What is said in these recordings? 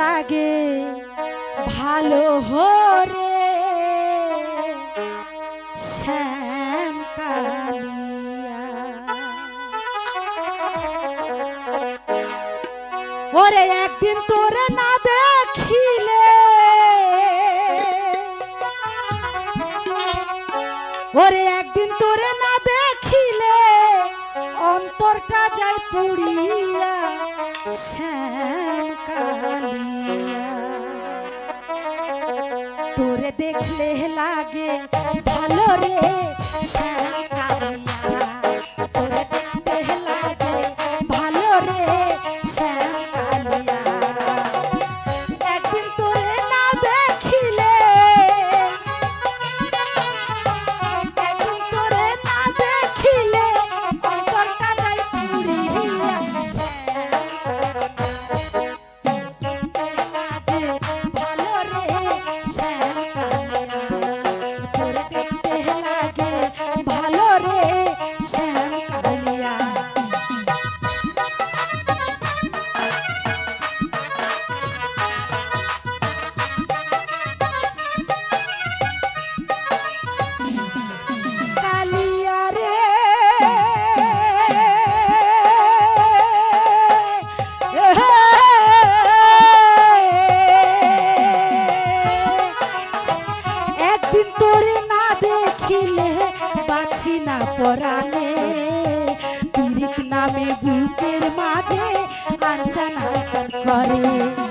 লাগে। ভালো হরে শ্যাম ওরে একদিন তোরে না দেখিলে। ওরে একদিন তোরে না দেখিলে। অন্তরটা যায় পুড়িয়া শ্যাম কালিয়া। तोरे देख लागे भालो रे शरण कामी নামে বুকের মাঝে আঞ্চান আঞ্চান করে।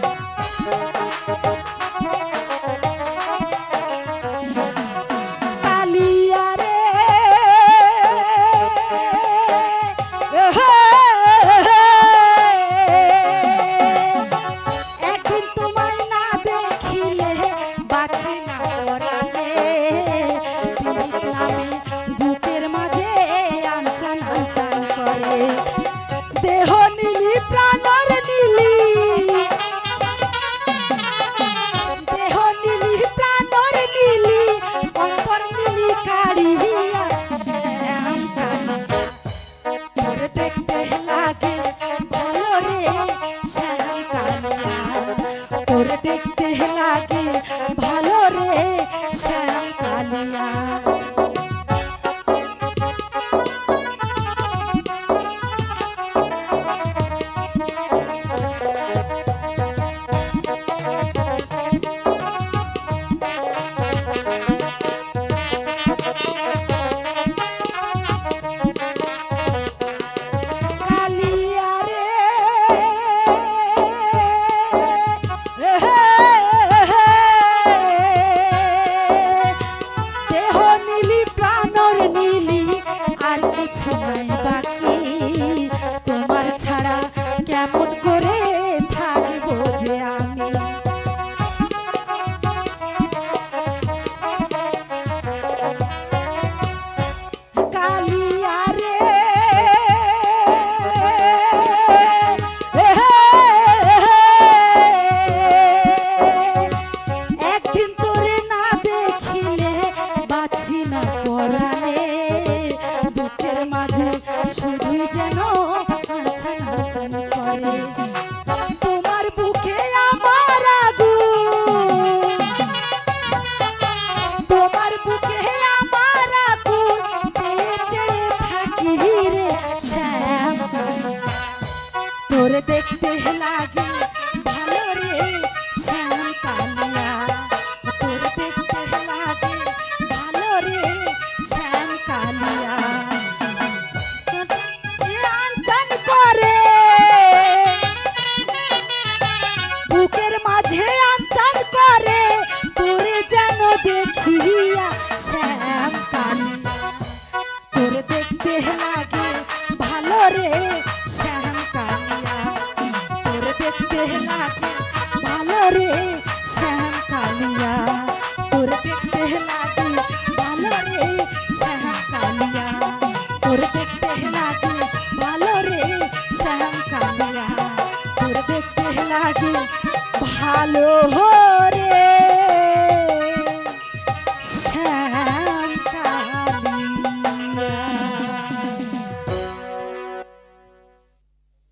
我从来ชม দেহ লাগে। ভালো রে শ্যাম কালিয়া দেখতে ভালো রে শ্যাম কালিয়া তোর দেখতে লাগে